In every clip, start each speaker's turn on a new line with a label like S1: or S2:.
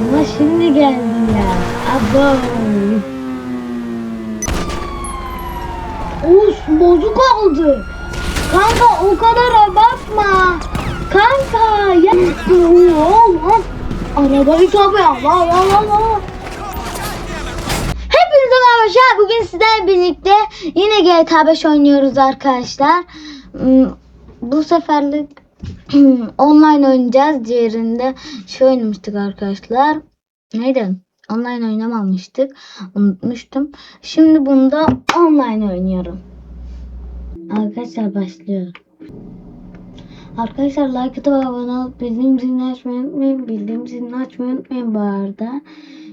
S1: Ama şimdi geldi ya. Abo. Us bozuk oldu. Kanka o kadar abartma. Kanka ya. Allah. Arabayı tabi Allah Allah Allah. Hepinize merhaba. Bugün sizlerle birlikte yine GTA 5 oynuyoruz arkadaşlar. Hmm, Bu seferlik online oynayacağız. Diğerinde şey oynamıştık arkadaşlar. Neydi? Online oynamamıştık. Unutmuştum. Şimdi bunda online oynuyorum. Arkadaşlar başlıyor. Arkadaşlar like atıp abone olup bildiğim zilini açmayı unutmayın. Bildiğim zilini açmayı unutmayın bu arada.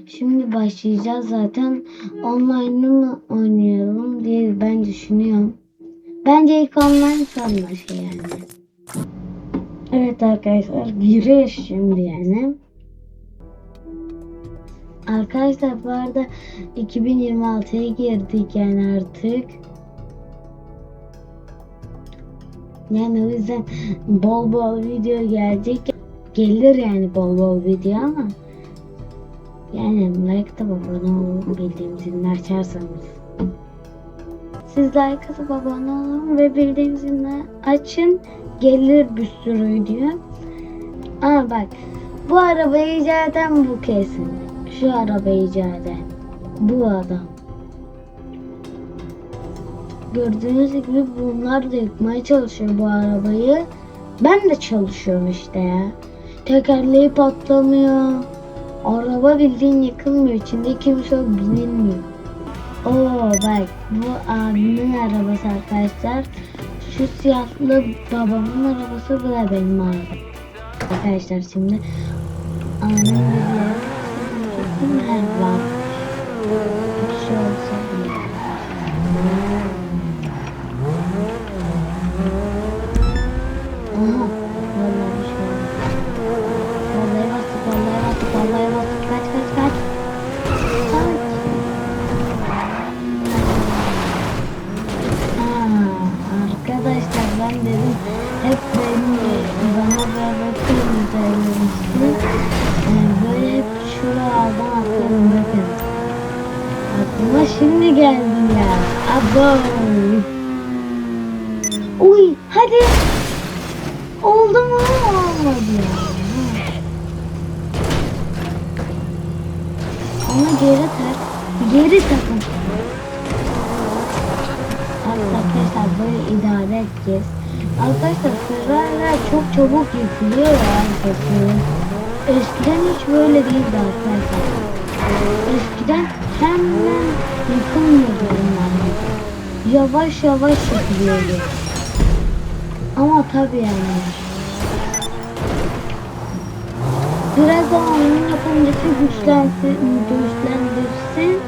S1: Şimdi başlayacağız zaten. Online'ı mı oynayalım diye ben düşünüyorum. Bence ilk online sonra şey yani. Evet arkadaşlar giriş şimdi yani. Arkadaşlar bu arada 2026'ya girdik yani artık. Yani o yüzden bol bol video gelecek. Gelir yani bol bol video ama yani like da abone olun bildiğim zilini açarsanız. Siz like atıp abone olun ve bildiğim zilini açın. Gelir bir sürü video. Ama bak bu arabayı icat eden bu kesin. Şu arabayı icat eden. Bu adam. Gördüğünüz gibi bunlar da yıkmaya çalışıyor bu arabayı. Ben de çalışıyorum işte ya. Tekerleği patlamıyor. Araba bildiğin yıkılmıyor. İçinde kimse binilmiyor. Oo bak bu abimin arabası arkadaşlar. Şu siyahlı babamın arabası bu da benim arabam. Arkadaşlar şimdi annem bir yer. Her var. Bir şey olsa şimdi geldi ya. Abo. Uy hadi. Oldu mu? Olmadı. Ama geri tak. Geri takın. Arkadaşlar böyle idare edeceğiz. Arkadaşlar Ferrari'ler çok çabuk yıkılıyor kesin. Eskiden hiç böyle değildi arkadaşlar. Eskiden hemen yıkılmıyordu onlar. Yavaş yavaş yıkılıyordu. Ama tabii yani. Biraz daha onun yapımcısı güçlensin, güçlendirsin.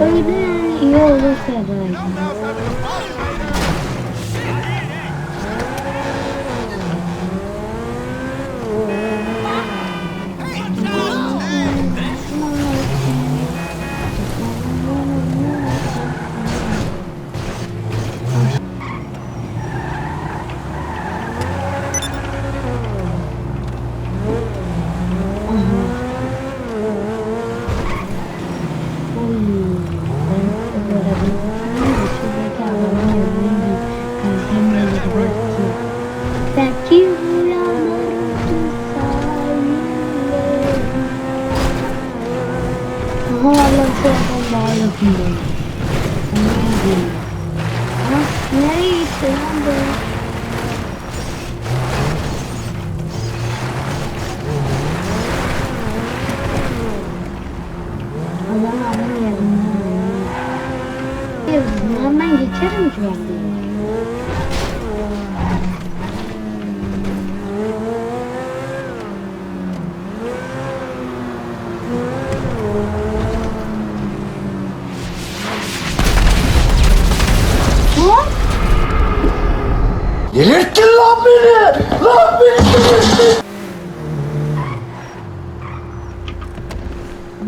S1: Öyle yani iyi olur Ferrari. An daha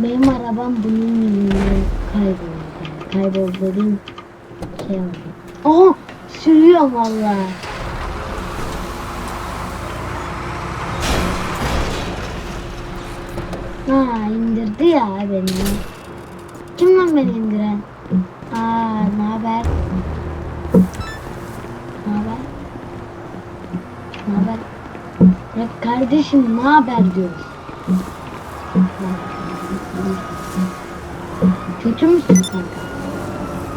S1: Benim arabam bunun yüzünden kayboldu. Kayboldu dediğim şey oldu. Aha! Sürüyor valla. Ha indirdi ya beni. Kim lan beni indiren? Aa ne haber? Ne haber? Ne haber? Ya kardeşim ne haber diyoruz. Kötü müsün kanka?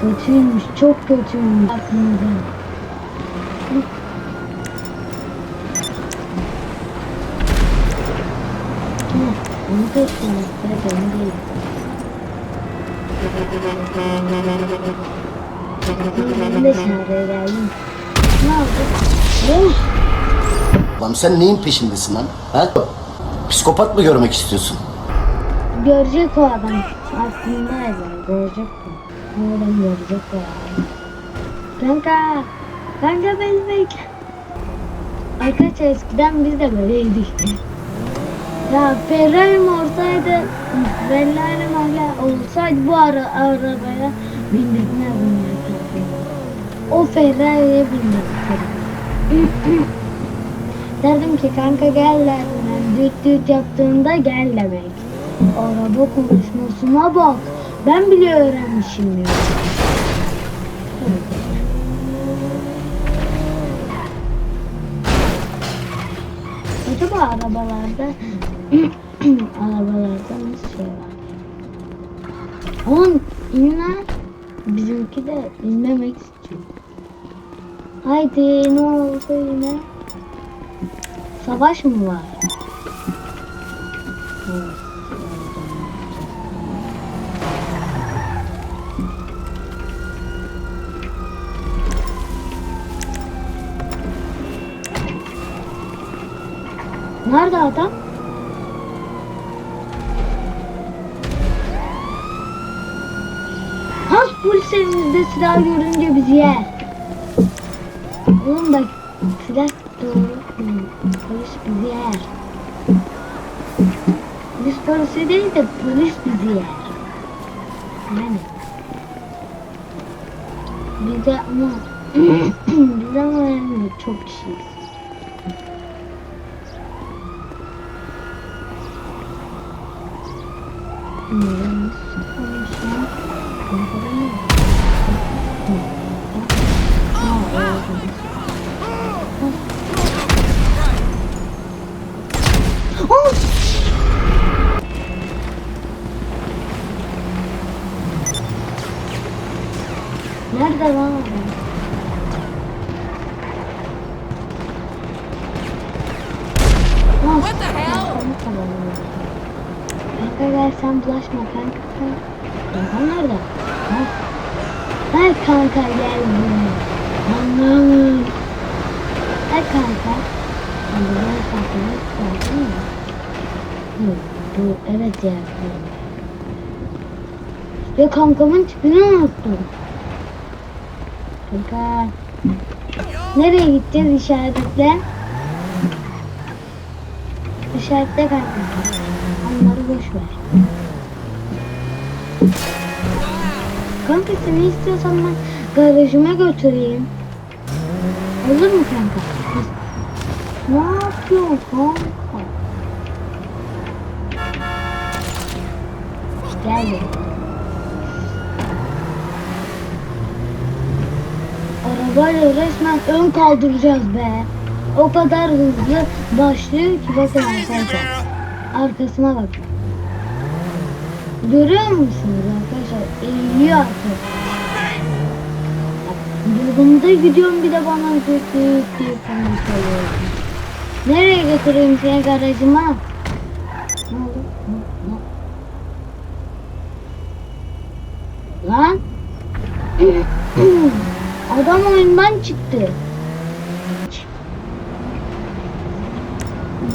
S1: Kötüymüş, çok kötüymüş. Aklımda. Onu da etkilemekte ben değil. Ben de çağrıya geldim. Ne oldu? Oh,
S2: Lan sen neyin peşindesin lan? Ha? Psikopat mı görmek istiyorsun?
S1: Görecek o adam. Aklındaydı. Görecek o. O adam görecek o adam. Kanka. Kanka beni bekle. Arkadaşlar eskiden biz de böyleydik. Ya Ferrari'm olsaydı, Ferrari'm hala olsaydı bu ara, arabaya bindirmezdim ya. O Ferrari'ye bindirdim. derdim ki kanka gel derdim. Yani düt düt yaptığında gel demek. Araba konuşmasına bak. Ben bile öğrenmişim ya. Acaba arabalarda arabalarda nasıl şey var? Oğlum in lan. Bizimki de inmemek istiyor. Haydi ne oldu yine? Savaş mı var? Evet, Nerede adam? Has polis elimizde silah görünce bizi yer. Oğlum bak silah doğru. Polis bizi yer. Biz polisi değil de polis bizi yer. Yani. Biz de ama biz ama yani çok kişiyiz. Nerede lan? What the hell? Kanka gel sen bulaşma kanka. Kanka nerede? Ha? Gel kanka gel buraya. Anlamı. Gel kanka. Gel kanka. Gördün mü? Hı, bu evet ya. Ya kankamın tipini unuttum. Kanka. Nereye gideceğiz işaretle? İşaretle kanka. Onları boş ver. Kanka seni istiyorsan ben garajıma götüreyim. Olur mu kanka? Ne yapıyorsun kanka? Gel gel. Arabayla resmen ön kaldıracağız be. O kadar hızlı başlıyor ki bakın arkadaşlar. Arkasına bak. Görüyor musunuz arkadaşlar? Eğiliyor artık. Yolumda gidiyorum bir de bana kötü diye konuşuyor. Nereye götüreyim seni garajıma? Lan? Adam oyundan çıktı.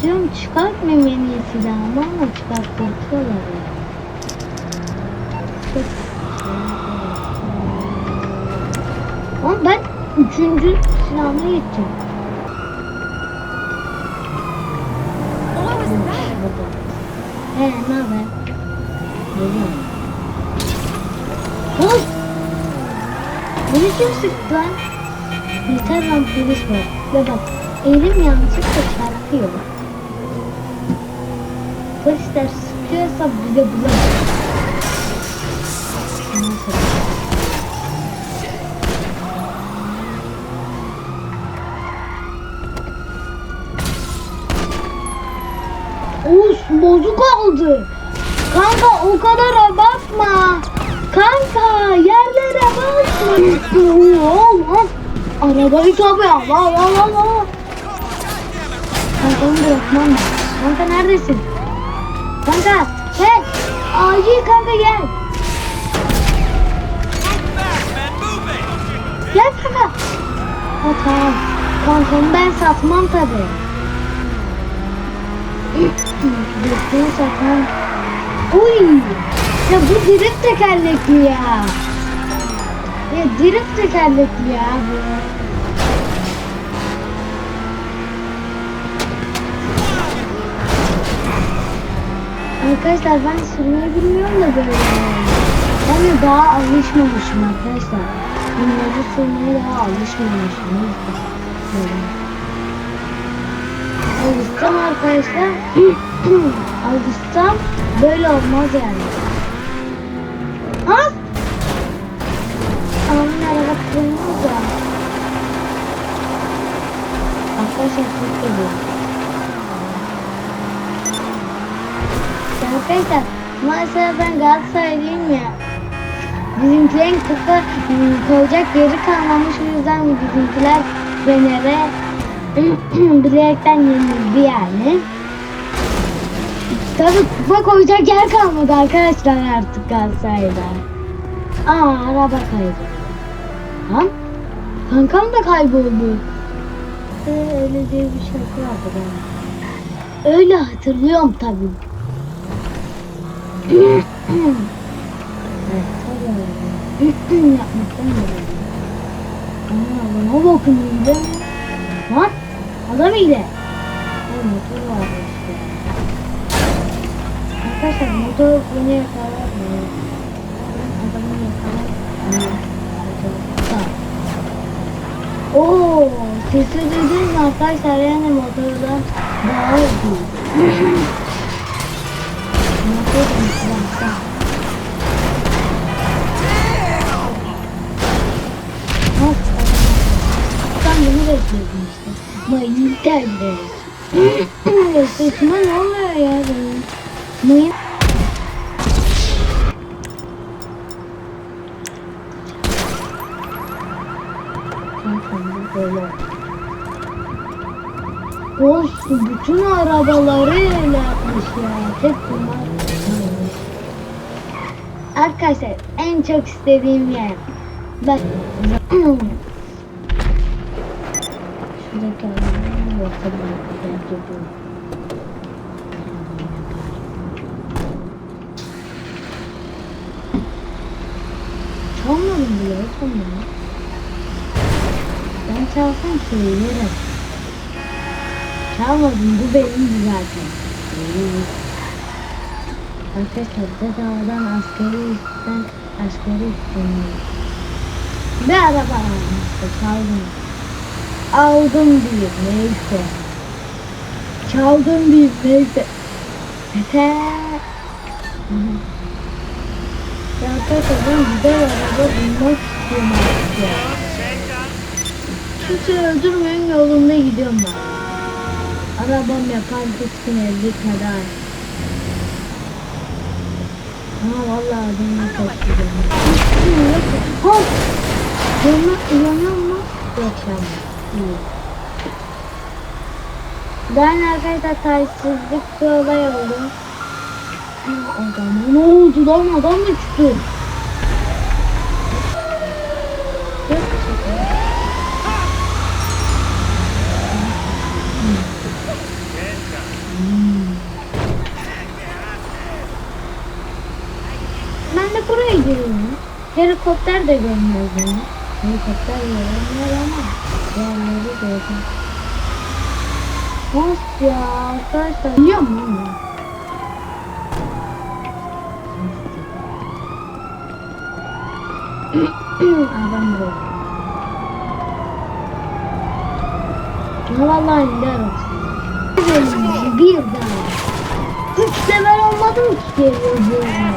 S1: Diyorum çıkartmayayım en iyi silahımı ama çıkartıyorlar ya. Ama ben üçüncü silahıma gideceğim. He ne haber? Geliyorum. Oğlum! Beni kim sıktı lan? Yeter lan polis var. Ve bak elim yanlışlıkla çarpıyor. Polisler sıkıyor. istiyorsa bize bulamaz. Us bozuk oldu. Kanka o kadar abartma. Kanka yerlere basma. Olmaz. Arabayı tabi Allah Allah Allah. Kankamı bırakmam ben. Kanka neredesin? Kanka hey acil kanka gel. Gel kanka. Ha tamam. Kankamı ben satmam tabi. Bekleyin satmam. Uy. Ya bu drift tekerlekli ya. Ya drift tekerlekli ya bu. Arkadaşlar ben sürmeyi bilmiyorum da böyle. Ben de daha alışmamışım arkadaşlar. Bunları sürmeye daha alışmamışım. Alışsam arkadaşlar. alışsam böyle olmaz yani. Az. Aman araba kırılmaz ya. Arkadaşlar çok geliyor. Arkadaşlar maalesef ben Galatasaraylıyım ya. Bizimkilerin ıı, koyacak yeri kalmamış o yüzden bizimkiler Fener'e bilerekten yenildi yani. Tabii kupa koyacak yer kalmadı arkadaşlar artık Galatasaray'da. Aa araba kaydı. Lan kankam da kayboldu. Ee, öyle diye bir şarkı vardı ben. Öyle hatırlıyorum tabii. tabii öyle. Yapmaktan öyle. Aa bana bakın iyiydi. Lan adam iyiydi. Ha, motor vardı işte. Arkadaşlar motor beni yakalar mı? Adamı yakalar mı? Oo, sesi duydunuz mu arkadaşlar yani motordan daha iyi. Motor Mayın geldi. Sesime ne oluyor ya? Mayın... Olsun bütün arabaları öyle yapmış ya. Hep bunlar. Arkadaşlar en çok istediğim yer. Bak. Çalmadım bile çalmadım. Ben çalsam söylerim. Çalmadım bu benim zaten. Arkadaşlar bedavadan askeri üstten askeri üstten bir araba almıştı çaldım. Aldım bir neyse. Çaldım bir neyse. Ya arkadaşlar güzel araba bulmak istiyorum artık ya. Kimse öldürmeyin yolunda gidiyorum ben. Arabam yapar gitsin 50 kadar. Ama vallahi çok güzel. Ha! Yanıyor, yanıyor mu? Yok yanmıyor. Ben arkadaşlar talihsizlik bir olay oldu. Adam ne oldu lan adam uçtu. Yok, Ben de buraya giriyorum. Helikopter de görmüyor beni. Helikopter görmüyor ama diğerleri gördüm. Nasıl ya arkadaşlar? Biliyor musun? ben? Adam. Ya vallahi indi arası. Bir daha. Üç sefer olmadım ki. gözüme.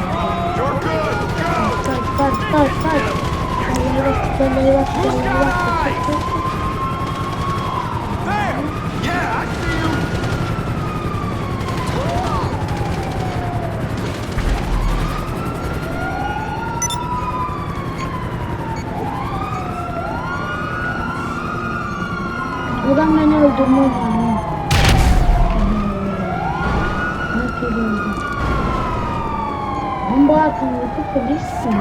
S1: Kaç kaç kaç kaç. Allah'a Allah'a bak, Allah'a kaç, kaç. Adam beni öldürmez yani. Herkes öldü. Ben bu arkamdaki polissin.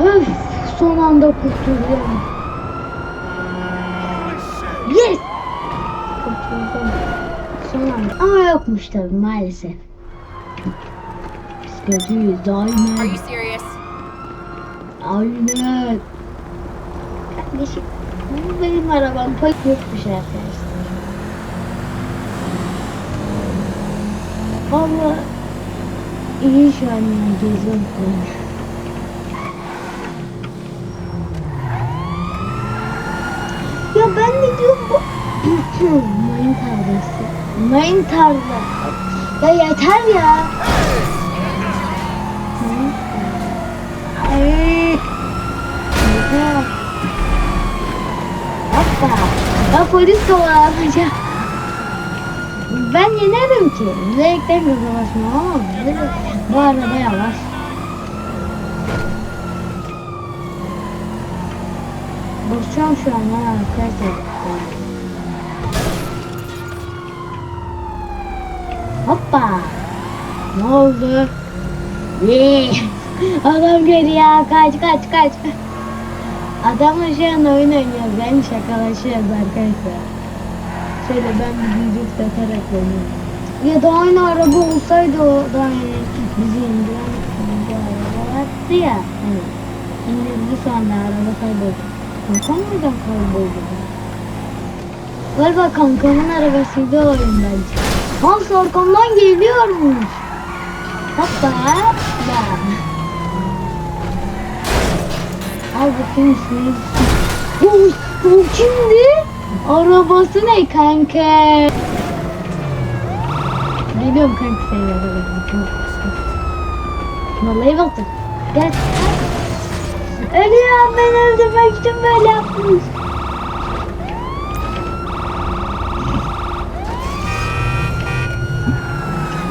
S1: Öf, kurtuldum. Yes! Kurtuldum. Son anda. Ama yokmuş tabii maalesef. Biz kötüyüz
S3: Are you serious?
S1: Aynen. Kardeşim bu benim arabam pek yokmuş arkadaşlar. Ama iyi şu an geziyorum. Ya ben ne diyorum bu? Mayın tarlası. Mayın tarla. Ya yeter ya. Ay. Yeter. Hoppa. Ben polis kovalayacağım. Ben yenerim ki. Zevkten kazanmışım ama bu araba yavaş. Basıyorum şu an arkadaşlar. Hoppa. Ne oldu? Yee. Adam geliyor. Kaç kaç kaç. Adamla şu an oyun oynuyoruz. Ben şakalaşıyoruz arkadaşlar. Şöyle ben bir müzik takarak oynuyorum. Ya da aynı araba olsaydı o da yani bizi indiren bir araba vardı ya. Hani indirdi sonra araba kayboldu. Kankam neden kayboldu? Galiba kankamın arabasıydı o oyun bence. Hans arkamdan geliyormuş. Hoppa hoppa. Al bakayım ismini. Uy, bu kimdi? Arabası ne kanka? Geliyorum kanka seni yakalayacağım. Vallahi baktım. Gel. Ölüyorum ben öldürmek için böyle yapmış.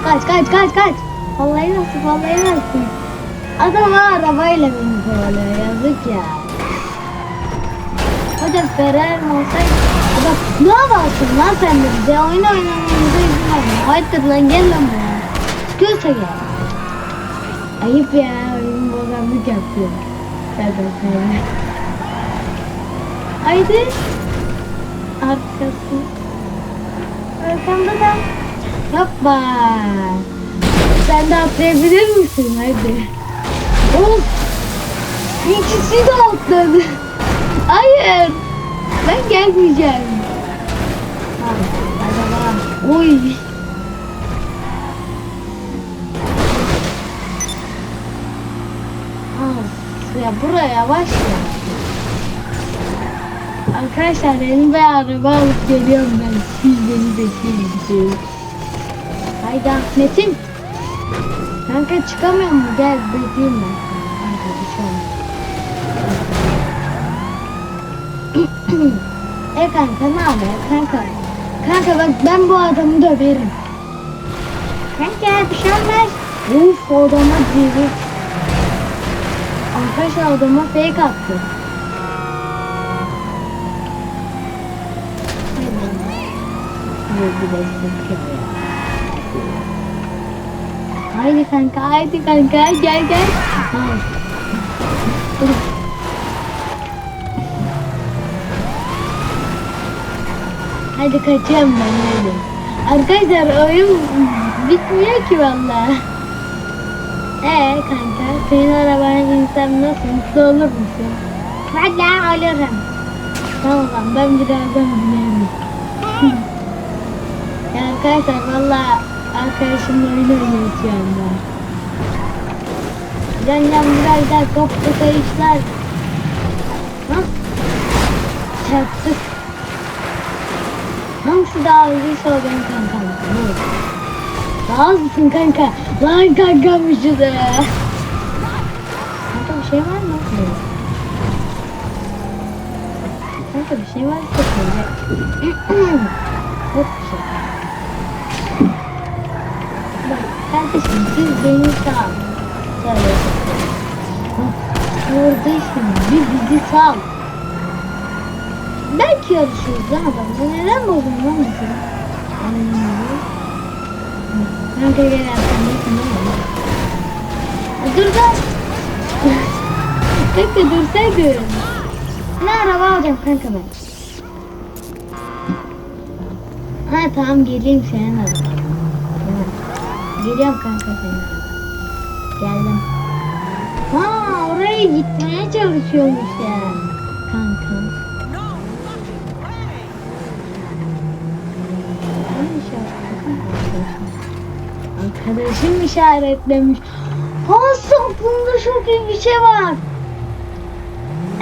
S1: Kaç kaç kaç kaç. Vallahi nasıl vallahi nasıl. Adam arabayla beni kovalıyor yazık ya. Hocam Ferrari olsaydı adam ne yaparsın lan sen de bize oyun oynamamıza izin verme. Hayırdır lan gel lan buraya. Sıkıyorsa gel. Ayıp ya oyun bozanlık yapıyor. Bakalım. Haydi. Arkası. Hoppa. Sen de atlayabilir misin? Hadi. Of. İkisi de atladı. Hayır. Ben gelmeyeceğim. Ha, araba. Oy. Ya buraya yavaş ya. Arkadaşlar bir araba alıp geliyorum ben. Siz beni bekleyin. Haydi Ahmet'im. Kanka çıkamıyor mu? Gel bekleyeyim ben. Kanka bir şey olmaz. e kanka ne haber kanka? Kanka bak ben bu adamı döverim. Kanka bir şey olmaz. Uf o adama diri. Arkadaşlar adama fake attı. Bir de. Haydi kanka, haydi kanka, gel gel. Ha. Hadi kaçıyorum ben hadi. Arkadaşlar oyun bitmiyor ki valla. Ee kanka senin arabana binsem nasıl mutlu olur musun? Valla olurum. Tamam lan ben birazdan binerim. ya arkadaşlar valla arkadaşımla oyun oynuyoruz. Can can biraz daha koptu kayışlar. Lan. Çarptık. Tam şu daha hızlıysa o benim kankam. Ne olur. Daha hızlısın kanka. Lan kankammışız da ya. Kanka bir şey var mı? Yok. Kanka bir şey var mı? Yok bir şey. Bak kardeşim siz beni sağ. Söyle. Oradaysan bir bizi sal. Belki yarışıyoruz lan adamla. Neden bozdun lan mesela? Anlamıyorum. Kanka gel arkamdasın değil mi? Ha, Dur da. Bekle dursaydın. Ne araba alacağım kanka ben? Ha tamam geleyim senin arabana. Tamam. Geliyorum kanka senin. Geldim. Ha oraya gitmeye çalışıyormuş ya. Kanka. Arkadaşım işaretlemiş. Hasan aklımda çok iyi bir şey var.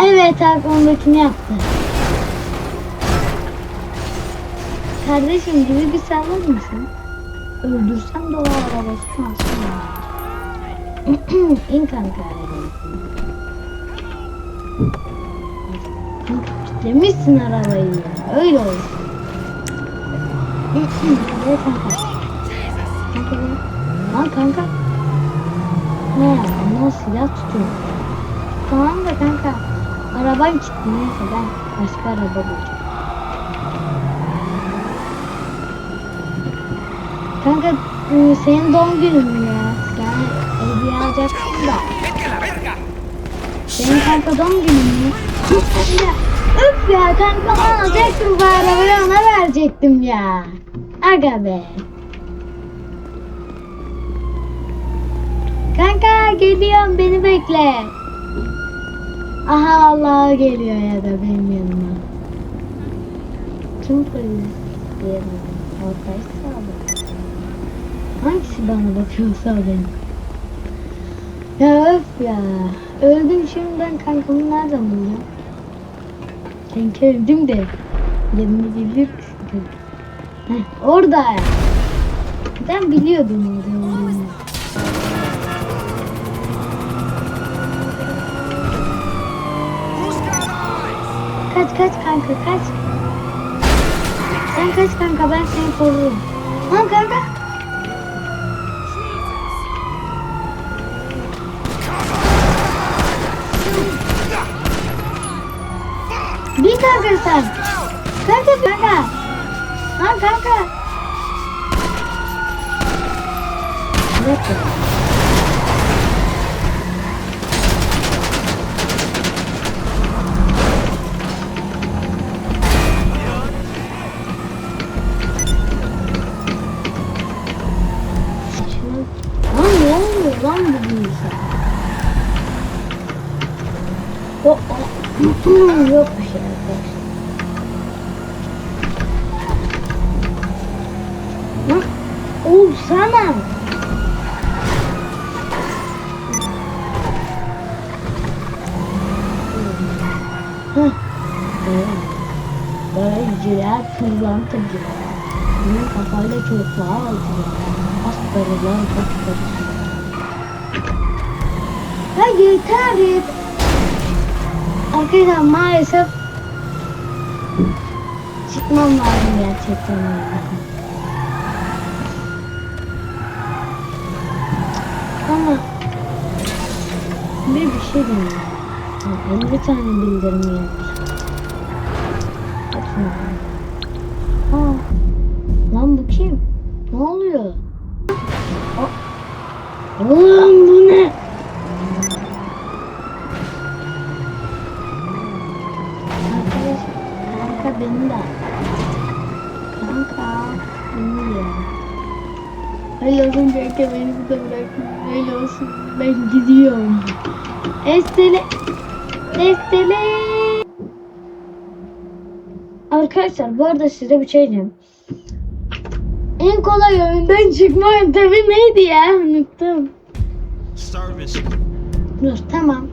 S1: Evet aklımdakini yaptı. Kardeşim gibi bir sallar mısın? Öldürsem de o arabasını alsın. İn kanka. Kitlemişsin arabayı ya. Öyle olsun. Evet kanka. Kanka gel. Lan kanka. He, ondan silah tutuyor. Tamam da kanka. Araban kilitli neyse ben başka araba bulacağım. Kanka ıı, senin doğum günün mü ya? Sen hediye alacaksın da. Senin kanka doğum günün mü? Öf ya kanka alacaktım bu arabayı ona verecektim ya. Aga be. Kanka geliyorum beni bekle. Aha Allah geliyor ya da benim yanıma. Kim polis diyelim. Ortaysa abi. Hangisi bana bakıyorsa benim. Ya öf ya. Öldüm şimdi ben kankamı nereden bulacağım? Kanka öldüm de. Yanına gelir misin? Heh, orada. Ben biliyordum orada. Kaç kaç kanka kaç. Sen kaç kanka ben seni korurum. Lan kanka. Bir kanka sen. Kanka kanka. Lan kanka. Bir Astarılar astarı. Ya yeter yeter. Arkadaşlar maalesef çıkmam lazım gerçekten. Ama bir bir şey diyeyim. Yani 50 tane bildirim. Açma. Aa, lan bu kim? Oğlum bu ne? Arkadaş, kanka beni de. Kanka, beni de. Öyle olsun kanka beni burada bırakma. Öyle olsun ben gidiyorum. Estele. Estele. Arkadaşlar bu arada size bir şey diyeyim. En kolay oyundan çıkma yöntemi neydi ya? Unuttum. Dur tamam.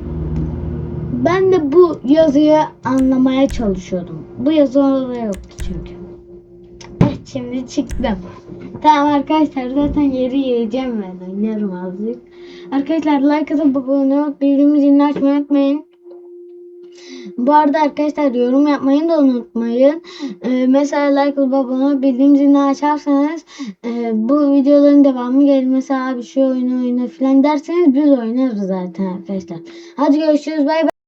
S1: Ben de bu yazıyı anlamaya çalışıyordum. Bu yazı orada yoktu çünkü. Evet şimdi çıktım. Tamam arkadaşlar zaten yeri yiyeceğim ben. Oynarım azıcık. Arkadaşlar like atıp abone olup bildiğimiz zilini açmayı unutmayın. Bu arada arkadaşlar yorum yapmayı da unutmayın. Ee, mesela like atıp abone olup bildiğim zilini açarsanız e, bu videoların devamı gelir. Mesela abi şu oyunu oyna falan derseniz biz oynarız zaten arkadaşlar. Hadi görüşürüz bay bay.